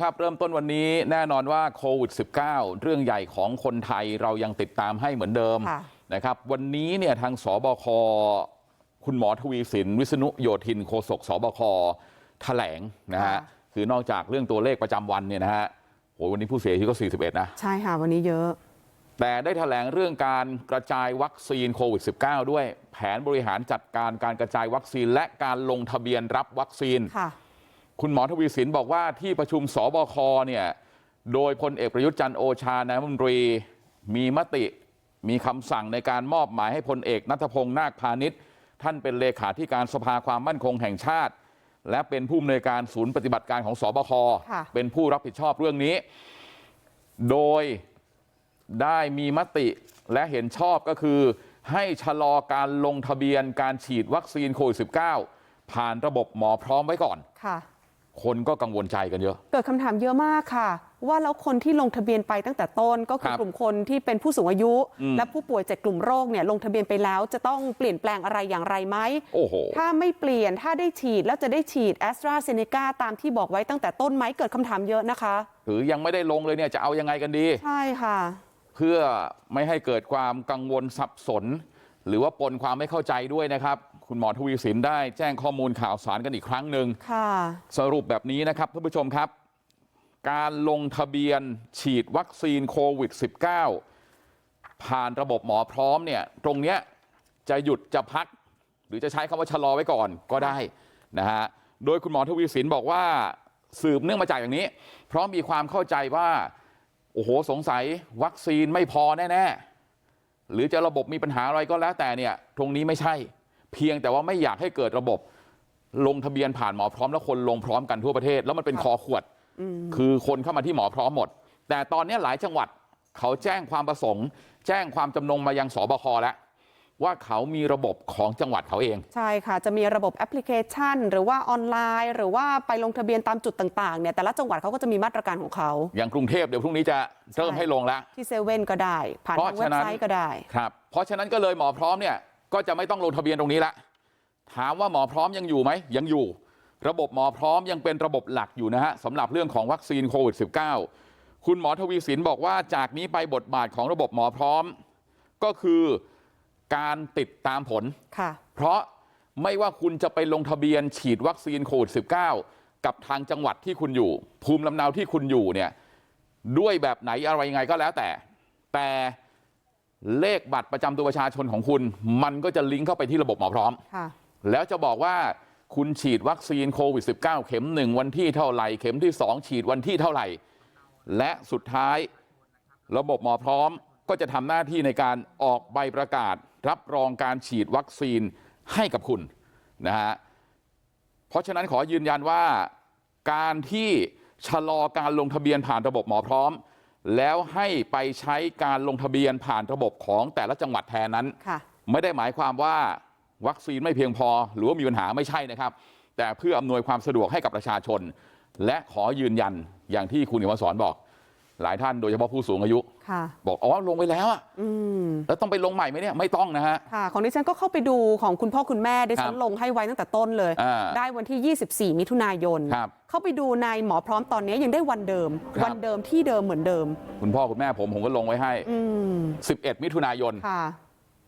ครับเริ่มต้นวันนี้แน่นอนว่าโควิด -19 เรื่องใหญ่ของคนไทยเรายังติดตามให้เหมือนเดิมค่ะนะครับวันนี้เนี่ยทางสบคคุณหมอทวีสินวิษณุโยธินโฆษกสบคแถลงนะฮะค่ะคือนอกจากเรื่องตัวเลขประจำวันเนี่ยนะฮะโหวันนี้ผู้เสียชีวิตก็41นะใช่ค่ะวันนี้เยอะแต่ได้แถลงเรื่องการกระจายวัคซีนโควิด -19 ด้วยแผนบริหารจัดการการกระจายวัคซีนและการลงทะเบียนรับวัคซีน ค่ะคุณหมอทวีสินบอกว่าที่ประชุมสบคเนี่ยโดยพลเอกประยุทธ์จันทร์โอชานายกรัฐมนตรีมีมติมีคำสั่งในการมอบหมายให้พลเอกนัทพงศ์นาคพาณิชย์ท่านเป็นเลขาธิการสภาความมั่นคงแห่งชาติและเป็นผู้อำนวยการศูนย์ปฏิบัติการของสบคค่ะเป็นผู้รับผิดชอบเรื่องนี้โดยได้มีมติและเห็นชอบก็คือให้ชะลอการลงทะเบียนการฉีดวัคซีนโควิด -19 ผ่านระบบหมอพร้อมไว้ก่อน ค่ะคนก็กังวลใจกันเยอะเกิดคำถามเยอะมากค่ะว่าแล้วคนที่ลงทะเบียนไปตั้งแต่ต้นก็คืคอรับกลุ่มคนที่เป็นผู้สูงอายุอืมและผู้ป่วยจากกลุ่มโรคเนี่ยลงทะเบียนไปแล้วจะต้องเปลี่ยนแปลงอะไรอย่างไรไหมโอ้โหถ้าไม่เปลี่ยนถ้าได้ฉีดแล้วจะได้ฉีดแอสตราเซเนกาตามที่บอกไว้ตั้งแต่ต้นไหมเกิดคำถามเยอะนะคะหรือยังไม่ได้ลงเลยเนี่ยจะเอายังไงกันดีใช่ค่ะ เพื่อไม่ให้เกิดความกังวลสับสน หรือว่าปนความไม่เข้าใจด้วยนะครับ คุณหมอทวีสินได้แจ้งข้อมูลข่าวสารกันอีกครั้งหนึ่งค่ะสรุปแบบนี้นะครับท่านผู้ชมครับการลงทะเบียนฉีดวัคซีนโควิด -19 ผ่านระบบหมอพร้อมเนี่ยตรงเนี้ยจะหยุดจะพักหรือจะใช้คำว่าชะลอไว้ก่อนก็ได้นะฮะโดยคุณหมอทวีสินบอกว่าสืบเนื่องมาจากอย่างนี้ เพราะมีความเข้าใจว่าโอ้โหสงสัยวัคซีนไม่พอแน่ ๆ หรือจะระบบมีปัญหาอะไรก็แล้วแต่เนี่ยตรงนี้ไม่ใช่ เพียงแต่ว่าไม่อยากให้เกิดระบบลงทะเบียนผ่านหมอพร้อมแล้วคนลงพร้อมกันทั่วประเทศแล้วมันเป็นคอขวดคือคนเข้ามาที่หมอพร้อมหมดแต่ตอนนี้หลายจังหวัดเขาแจ้งความประสงค์แจ้งความจำนงมายังสบคแล้วว่าเขามีระบบของจังหวัดเขาเองใช่ค่ะจะมีระบบแอปพลิเคชัน หรือว่าออนไลน์ หรือว่าไปลงทะเบียนตามจุดต่างๆเนี่ยแต่ละจังหวัดเขาก็จะมีมาตรการของเขาอย่างกรุงเทพเดี๋ยวพรุ่งนี้จะเริ่มให้ลงแล้วที่เซเว่นก็ได้ผ่านเพราะทางเว็ฉะบนั้นไซต์ก็ได้ครับเพราะฉะนั้นก็เลยหมอพร้อมเนี่ย ก็จะไม่ต้องลงทะเบียนตรงนี้ละถามว่าหมอพร้อมยังอยู่ไหมยังอยู่ระบบหมอพร้อมยังเป็นระบบหลักอยู่นะฮะสำหรับเรื่องของวัคซีนโควิด -19 คุณหมอทวีสินบอกว่าจากนี้ไปบทบาทของระบบหมอพร้อมก็คือการติดตามผลค่ะเพราะไม่ว่าคุณจะไปลงทะเบียนฉีดวัคซีนโควิด -19 กับทางจังหวัดที่คุณอยู่ ภูมิลำเนาที่คุณอยู่เนี่ยด้วยแบบไหนอะไรยังไงก็แล้วแต่แต่ เลขบัตรประจำตัวประชาชนของคุณมันก็จะลิงก์เข้าไปที่ระบบหมอพร้อมค่ะแล้วจะบอกว่าคุณฉีดวัคซีนโควิด19เข็ม1วันที่เท่าไหร่เข็มที่2ฉีดวันที่เท่าไหร่และสุดท้ายระบบหมอพร้อมก็จะทำหน้าที่ในการออกใบประกาศรับรองการฉีดวัคซีนให้กับคุณนะฮะเพราะฉะนั้นขอยืนยันว่าการที่ชะลอการลงทะเบียนผ่านระบบหมอพร้อม แล้วให้ไปใช้การลงทะเบียนผ่านระบบของแต่ละจังหวัดแทนนั้นค่ะไม่ได้หมายความว่าวัคซีนไม่เพียงพอหรือว่ามีปัญหาไม่ใช่นะครับแต่เพื่ออำนวยความสะดวกให้กับประชาชนและขอยืนยันอย่างที่คุณอิมสอนบอกหลาย ท่านโดยเฉพาะผู้สูงอายุค่ะบอกอ๋อลงไปแล้วอะอืมแล้วต้องไปลงใหม่ไหมเนี่ยไม่ต้องนะฮะค่ะของดิฉันก็เข้าไปดูของคุณพ่อคุณแม่ดิฉัครันบลงให้ไว้ตั้งแต่ต้นเลยอ่าได้วันที่24มิถุนายนครับเข้าไปดูในหมอพร้อมตอนนี้ยังได้วันเดิมครับวันเดิมที่เดิมเหมือนเดิม คุณพ่อคุณแม่ผมผมก็ลงไว้ให้อืม11 มิถุนายนค่ะ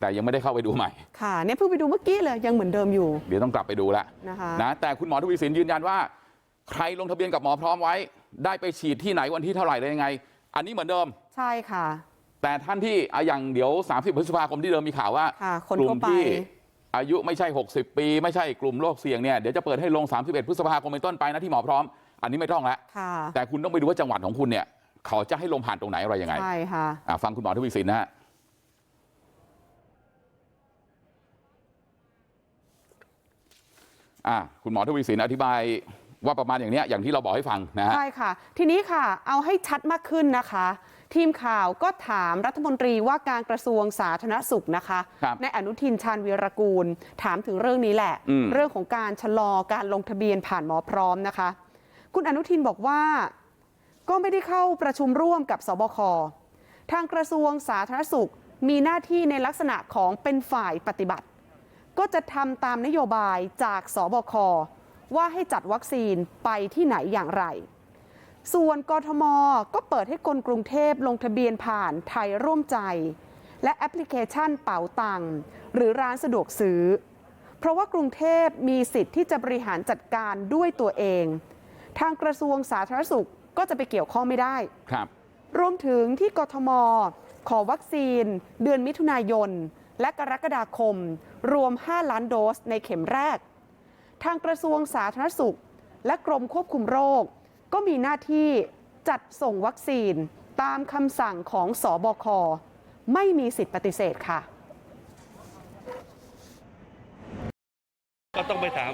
แต่ยังไม่ได้เข้าไปดูใหม่ ค่ะเนี่ยเพิ่งไปดูเมื่อกี้เลยยังเหมือนเดิมอยู่ เดี๋ยวต้องกลับไปดูแล้วนะคะนะแต่คุณหมอทวีสินยืนยันว่า ใครลงทะเบียนกับหมอพร้อมไว้ ได้ไปฉีดที่ไหนวันที่เท่าไหร่ได้ยังไงอันนี้เหมือนเดิมใช่ค่ะแต่ท่านที่อะอย่างเดี๋ยว30พฤษภาคมที่เดิมมีข่าวว่าค่ะคนกลุ่ทั่มวไปที่อายุไม่ใช่60ปีไม่ใช่กลุ่มโรคเสี่ยงเนี่ยเดี๋ยวจะเปิดให้ลง31พฤษภาคมเป็นต้นไปนะที่หมอพร้อมอันนี้ไม่ต้องแล้วค่ะแต่คุณต้องไปดูว่าจังหวัดของคุณเนี่ยเขาจะให้ลงผ่านตรงไหนอะไรยังไงใช่ค่ะอะฟังคุณหมอทวีสินนะฮะอะคุณหมอทวีสินอธิบาย ว่าประมาณอย่างเนี้ยอย่างที่เราบอกให้ฟังนะฮะใช่ค่ะทีนี้ค่ะเอาให้ชัดมากขึ้นนะคะทีมข่าวก็ถามรัฐมนตรีว่าการกระทรวงสาธารณสุขนะคะครับในอนุทินชาญวีรกูลถามถึงเรื่องนี้แหละอืมเรื่องของการชะลอการลงทะเบียนผ่านหมอพร้อมนะคะ คุณอนุทินบอกว่าก็ไม่ได้เข้าประชุมร่วมกับสบคทางกระทรวงสาธารณสุขมีหน้าที่ในลักษณะของเป็นฝ่ายปฏิบัติ ก็จะทำตามนโยบายจากสบค ว่าให้จัดวัคซีนไปที่ไหนอย่างไร ส่วนกทมก็เปิดให้คนกรุงเทพลงทะเบียนผ่านไทยร่วมใจ และแอปพลิเคชันเป๋าตังค์หรือร้านสะดวกซื้อ เพราะว่ากรุงเทพมีสิทธิ์ที่จะบริหารจัดการด้วยตัวเอง ทางกระทรวงสาธารณสุขก็จะไปเกี่ยวข้องไม่ได้ครับรวมถึงที่กทม ขอวัคซีน เดือนมิถุนายน และกรกฎาคม รวม 5 ล้านโดสในเข็มแรก ทางกระทรวงสาธารณสุข และกรมควบคุมโรค ก็มีหน้าที่จัดส่งวัคซีนตามคำสั่งของสอบค ไม่มีสิทธิปฏิเสธค่ะ ก็ต้องไปถาม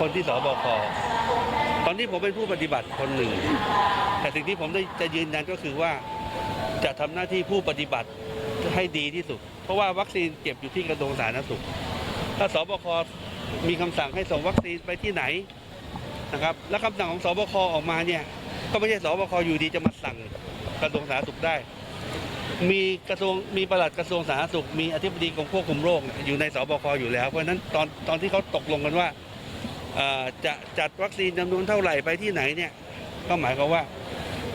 คนที่สบค ตอนนี้ผมเป็นผู้ปฏิบัติคนหนึ่ง แต่สิ่งที่ผมได้จะยืนยันก็คือว่าจะทำหน้าที่ผู้ปฏิบัติให้ดีที่สุด เพราะว่าวัคซีนเก็บอยู่ที่กระทรวงสาธารณสุข ถ้าสบค มีคำสั่งให้ส่งวัคซีนไปที่ไหนนะครับ แล้วคำสั่งของสบคออกมาเนี่ยก็ไม่ใช่สบคอยู่ดีจะมาสั่งกระทรวงสาธารณสุขได้ มีกระทรวงมีปลัดกระทรวงสาธารณสุข มีอธิบดีกรมควบคุมโรคอยู่ในสบคอยู่แล้ว เพราะฉะนั้นตอนตอนที่เขาตกลงกันว่าจะจัดวัคซีนจำนวนเท่าไหร่ไปที่ไหนเนี่ยก็หมายความว่า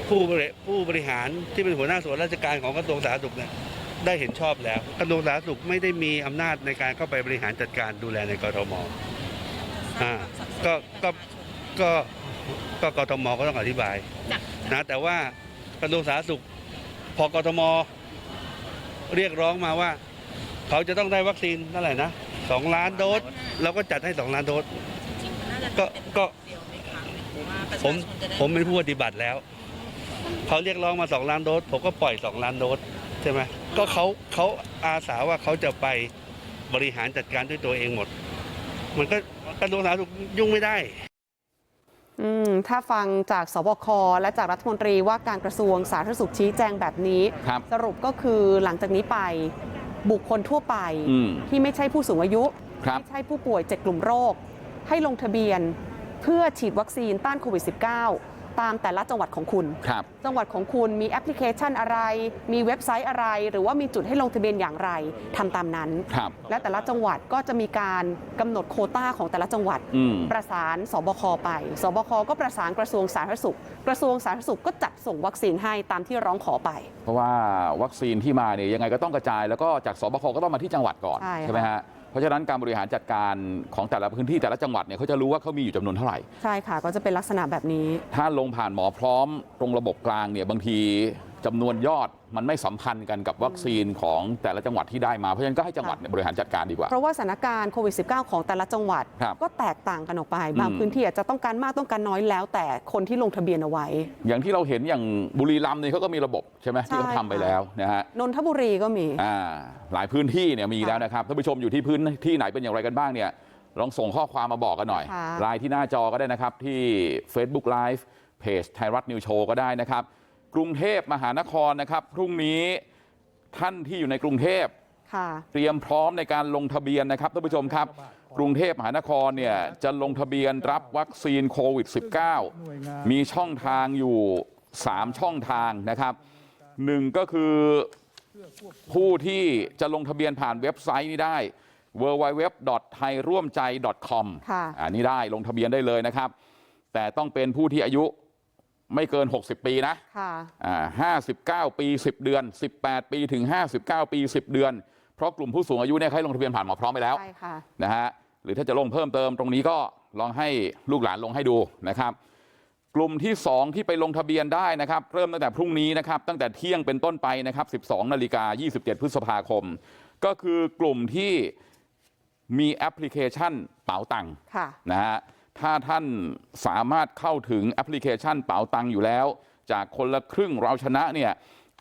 ผู้บริผู้บริหารที่เป็นหัวหน้าส่วนราชการของกระทรวงสาธารณสุขเนี่ย ได้เห็นชอบแล้วกระทรวงสาธารณสุขไม่ได้มีอำนาจในการเข้าไปบริหารจัดการดูแลในกทมอ่าก็ก็ก็ก็กทมก็ต้องอธิบายนะแต่ว่ากระทรวงสาธารณสุข พอกทมเรียกร้องมาว่า เขาจะต้องได้วัคซีนเท่าไหร่นะสองล้านโดสเราก็จัดให้สองล้านโดสก็ก็ผมผมเป็นผู้ปฏิบัติแล้ว เขาเรียกร้องมาสองล้านโดสผมก็ปล่อยสองล้านโดสใช่ไหมก็เขาเขาอาสาว่าเขาจะไปบริหารจัดการด้วยตัวเองหมด มันก็กระทรวงสาธารณสุขยุ่งไม่ได้อืมถ้าฟังจากสบคและจากรัฐมนตรีว่าการกระทรวงสาธารณสุขชี้แจงแบบนี้ครับสรุปก็คือหลังจากนี้ไปบุคคลทั่วไปอืมที่ไม่ใช่ผู้สูงอายุครับไม่ใช่ผู้ป่วยเจ็ดกลุ่มโรค ให้ลงทะเบียนเพื่อฉีดวัคซีนต้านโควิด -19 ตามแต่ละจังหวัดของคุณครับจังหวัดของคุณมีแอปพลิเคชันอะไร มีเว็บไซต์อะไร หรือว่ามีจุดให้ลงทะเบียนอย่างไรทำตามนั้นครับและแต่ละจังหวัดก็จะมีการกำหนดโควต้าของแต่ละจังหวัดอืมประสานสบคไป สบคก็ประสานกระทรวงสาธารณสุข กระทรวงสาธารณสุขก็จัดส่งวัคซีนให้ตามที่ร้องขอไป เพราะว่าวัคซีนที่มาเนี่ยยังไงก็ต้องกระจาย แล้วก็จากสบคก็ต้องมาที่จังหวัดก่อนใช่ค่ะไหมฮะเพ ราะฉะนั้นการบริหารจัดการของแต่ละพื้นที่แต่ละจังหวัดเนี่ยเขาจะรู้ว่าเขามีอยู่จำนวนเท่าไหร่ใช่ค่ะก็จะเป็นลักษณะแบบนี้ถ้าลงผ่านหมอพร้อมตรงระบบกลางเนี่ยบางที จำนวนยอดมันไม่สัมพันธ์กันกับวัคซีนของแต่ละจังหวัดที่ได้มาเพราะฉะนั้นก็ให้จังหวัดเนี่ยบริหารจัดการดีกว่าเพราะว่าสถานการณ์โควิด -19 ของแต่ละจังหวัดครับก็แตกต่างกันออกไป บางอืมพื้นที่อาจจะต้องการมากต้องการน้อยแล้ว แต่คนที่ลงทะเบียนเอาไว้ อย่างที่เราเห็นอย่างบุรีรัมย์เนี่ยเขาก็มีระบบใช่ไหมที่เขาใช่ทำไปค่ะแล้วนะฮะนนทบุรีก็มีอ่าหลายพื้นที่เนี่ยมีค่ะแล้วนะครับท่านผู้ชมอยู่ที่พื้นที่ไหนเป็นอย่างไรกันบ้างเนี่ยลองส่งข้อความมาบอกกันหน่อยค่ะไลน์ที่หน้าจอก็ได้นะครับที่ Facebook Live เพจไทยรัฐนิวโชว์ก็ได้นะครับ กรุงเทพมหานครนะครับพรุ่งนี้ท่านที่อยู่ในกรุงเทพค่ะเตรียมพร้อมในการลงทะเบียนนะครับท่านผู้ชมครับกรุงเทพมหานครเนี่ยจะลงทะเบียนรับวัคซีนโควิด -19 มีช่องทางอยู่3ช่องทางนะครับหนึ่งก็คือผู้ที่จะลงทะเบียนผ่านเว็บไซต์นี้ได้ www.thairuomjai.com ค่ะอันนี้ได้ลงทะเบียนได้เลยนะครับแต่ต้องเป็นผู้ที่อายุ ไม่เกิน60ปีนะค่ะอ่า59ปี10เดือน18ปีถึง59ปี10เดือนเพราะกลุ่มผู้สูงอายุเนี่ยให้ลงทะเบียนผ่านหมอพร้อมไปแล้วใช่ค่ะนะฮะหรือถ้าจะลงเพิ่มเติมตรงนี้ก็ลองให้ลูกหลานลงให้ดูนะครับกลุ่มที่2ที่ไปลงทะเบียนได้นะครับเริ่มตั้งแต่พรุ่งนี้นะครับตั้งแต่เที่ยงเป็นต้นไปนะครับ12นาฬิกา27พฤษภาคม ก็คือกลุ่มที่มีแอปพลิเคชันเป๋าตังค์ค่ะนะฮะ ถ้าท่านสามารถเข้าถึงแอปพลิเคชันเป๋าตังค์อยู่แล้วจากคนละครึ่งเราชนะเนี่ย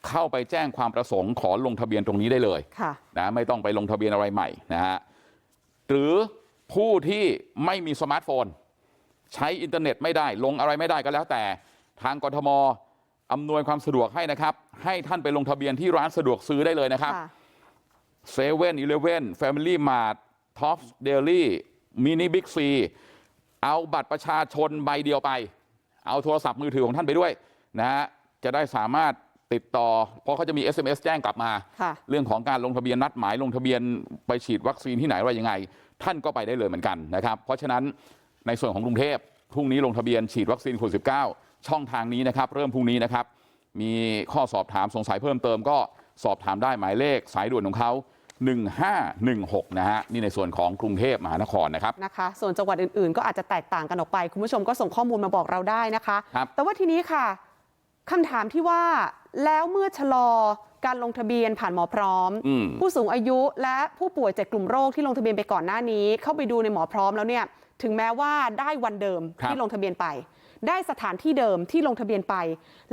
เข้าไปแจ้งความประสงค์ขอลงทะเบียนตรงนี้ได้เลยค่ะนะไม่ต้องไปลงทะเบียนอะไรใหม่นะฮะหรือผู้ที่ไม่มีสมาร์ทโฟน ใช้อินเทอร์เน็ตไม่ได้ลงอะไรไม่ได้ก็แล้วแต่ทางกทมอำนวยความสะดวกให้นะครับให้ท่านไปลงทะเบียนที่ร้านสะดวกซื้อได้เลยนะครับค่ะเซเว่นอีเลฟเว่นแฟมิลี่มาร์ทท็อปเดลี่มินิบิ๊กซี เอาบัตรประชาชนใบเดียวไปเอาโทรศัพท์มือถือของท่านไปด้วยนะฮะจะได้สามารถติดต่อเพราะเขาจะมี SMS แจ้งกลับมาค่ะเรื่องของการลงทะเบียนนัดหมายลงทะเบียนไปฉีดวัคซีนที่ไหนอะไรยังไงท่านก็ไปได้เลยเหมือนกันนะครับเพราะฉะนั้นในส่วนของกรุงเทพพรุ่งนี้ลงทะเบียนฉีดวัคซีนโควิดสิช่องทางนี้นะครับเริ่มพรุ่งนี้นะครับมีข้อสอบถามสงสัยเพิ่มเติมก็สอบถามได้หมายเลขสายด่วนของเขา 1516นะฮะนี่ในส่วนของกรุงเทพมหานครนะครับนะคะส่วนจังหวัดอื่นๆก็อาจจะแตกต่างกันออกไปคุณผู้ชมก็ส่งข้อมูลมาบอกเราได้นะคะครับแต่ว่าทีนี้ค่ะคำถามที่ว่าแล้วเมื่อชะลอการลงทะเบียนผ่านหมอพร้อมอืมผู้สูงอายุและผู้ป่วยจากกลุ่มโรคที่ลงทะเบียนไปก่อนหน้านี้ เข้าไปดูในหมอพร้อมแล้วเนี่ยถึงแม้ว่าได้วันเดิมครับที่ลงทะเบียนไป ได้สถานที่เดิมที่ลงทะเบียนไป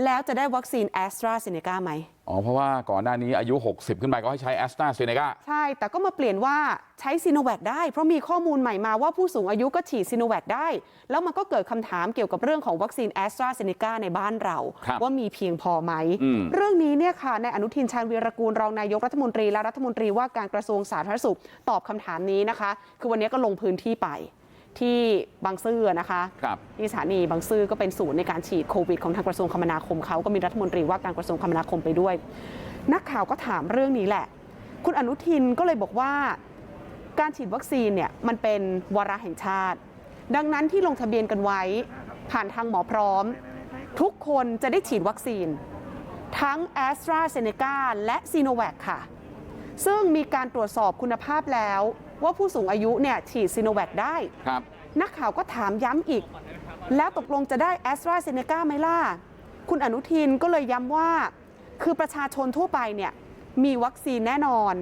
แล้วจะได้วัคซีนแอสตราเซเนกาไหมอ๋อเพราะว่าก่อนหน้านี้อายุ60ขึ้นไปก็ให้ใช้แอสตราเซเนกาใช่แต่ก็มาเปลี่ยนว่าใช้ซีโนแวคได้เพราะมีข้อมูลใหม่มาว่าผู้สูงอายุก็ฉีดซีโนแวคได้ แล้วมันก็เกิดคำถามเกี่ยวกับเรื่องของวัคซีนแอสตราเซเนกาในบ้านเราครับว่ามีเพียงพอไหมอืมเรื่องนี้เนี่ยค่ะในอนุทินชาญวีรกูลรองนายกรัฐมนตรีและรัฐมนตรีว่าการกระทรวงสาธารณสุขตอบคำถามนี้นะคะ คือวันนี้ก็ลงพื้นที่ไป ที่บางซื่อนะคะครับที่สถานีบางซื่อก็เป็นศูนย์ในการฉีดโควิดของทางกระทรวงคมนาคมเขาก็มีรัฐมนตรีว่าการกระทรวงคมนาคมไปด้วย นักข่าวก็ถามเรื่องนี้แหละ คุณอนุทินก็เลยบอกว่า การฉีดวัคซีนเนี่ยมันเป็นวาระแห่งชาติ ดังนั้นที่ลงทะเบียนกันไว้ ผ่านทางหมอพร้อม ทุกคนจะได้ฉีดวัคซีน ทั้ง a s t r a z เซ e c a และ s i n o v a c ค่ะ ซึ่งมีการตรวจสอบคุณภาพแล้วว่าผู้สูงอายุเนี่ยฉีด s i n o v a c ได้ครับนักข่าวก็ถามย้ำอีก แล้วตกลงจะได้ a s t r a z เซ e c a ไหมล่ะ คุณอนุทินก็เลยย้ำว่า คือประชาชนทั่วไปเนี่ยมีวัคซีนแน่นอน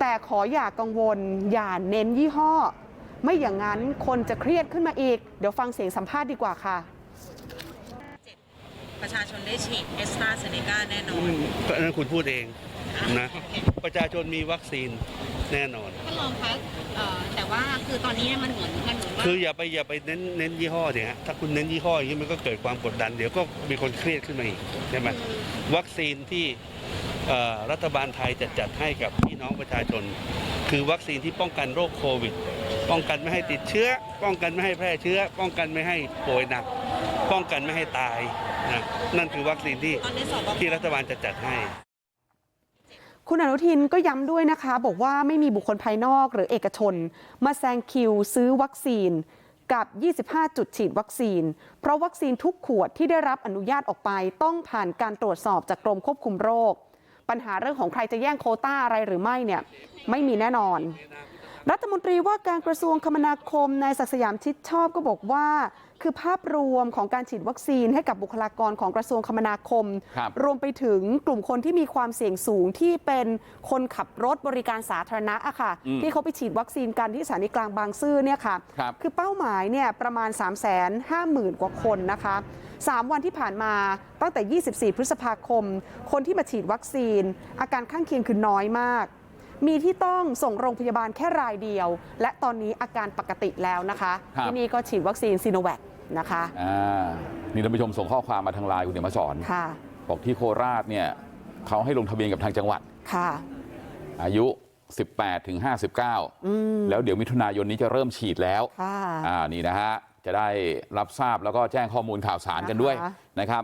แต่ขออย่ากังวล อย่าเน้นยี่ห้อ ไม่อย่างนั้นคนจะเครียดขึ้นมาอีก เดี๋ยวฟังเสียงสัมภาษณ์ดีกว่าค่ะประชาชนได้ฉีดเอสตราเซเนกาแน่นอนก็อันนั้นคุณพูดเอง นะประชาชนมีวัคซีนแน่นอน ท่านรองคะเอ่อแต่ว่าคือตอนนี้มันเหมือนมันเหมือนว่าคืออย่าไปอย่าไปเน้นเน้นยี่ห้อเนี่ยฮะถ้าคุณเน้นยี่ห้ออย่างนี้มันก็เกิดความกดดัน เดี๋ยวก็มีคนเครียดขึ้นมาอีกใช่ไหมวัคซีนที่เอ่อรัฐบาลไทยจะจัดให้กับพี่น้องประชาชน คือวัคซีนที่ป้องกันโรคโควิด ป้องกันไม่ให้ติดเชื้อ ป้องกันไม่ให้แพร่เชื้อ ป้องกันไม่ให้ป่วยหนัก ป้องกันไม่ให้ตายนะนั่นคือวัคซีนที่ตอนนี้สอบ ที่รัฐบาลจะจัดให้ คุณอนุทินก็ย้ำด้วยนะคะบอกว่าไม่มีบุคคลภายนอกหรือเอกชนมาแซงคิวซื้อวัคซีนกับ 25 จุดฉีดวัคซีน เพราะวัคซีนทุกขวดที่ได้รับอนุญาตออกไปต้องผ่านการตรวจสอบจากกรมควบคุมโรค ปัญหาเรื่องของใครจะแย่งโคต้าอะไรหรือไม่เนี่ยไม่มีแน่นอน รัฐมนตรีว่าการกระทรวงคมนาคมนายศักดิ์สยามชิดชอบก็บอกว่า คือภาพรวมของการฉีดวัคซีนให้กับบุคลากรของกระทรวงคมนาคมครับรวมไปถึงกลุ่มคนที่มีความเสี่ยงสูงที่เป็นคนขับรถบริการสาธารณะอะค่ะอืมที่เขาไปฉีดวัคซีนกันที่สถานีกลางบางซื่อเนี่ยค่ะครับคือเป้าหมายเนี่ยประมาณ 3 5 0 0 0 0 กว่าคนนะคะ3 วันที่ผ่านมาตั้งแต่ 24 พฤษภาคม คนที่มาฉีดวัคซีน อาการข้างเคียงคือน้อยมาก มีที่ต้องส่งโรงพยาบาลแค่รายเดียว และตอนนี้อาการปกติแล้วนะคะครับที่นี่ก็ฉีดวัคซีนซีโนแวคนะคะอ่านี่ท่านผู้ชมส่งข้อความมาทางไลน์คุณเดี๋ยวมาสอนค่ะบอกที่โคราชเนี่ยเขาให้ลงทะเบียนกับทางจังหวัดค่ะ อายุ 18ถึง59อืมแล้วเดี๋ยวมิถุนายนนี้จะเริ่มฉีดแล้วค่ะอ่านี่นะฮะจะได้รับทราบแล้วก็แจ้งข้อมูลข่าวสารกันด้วยนะคะนะครับ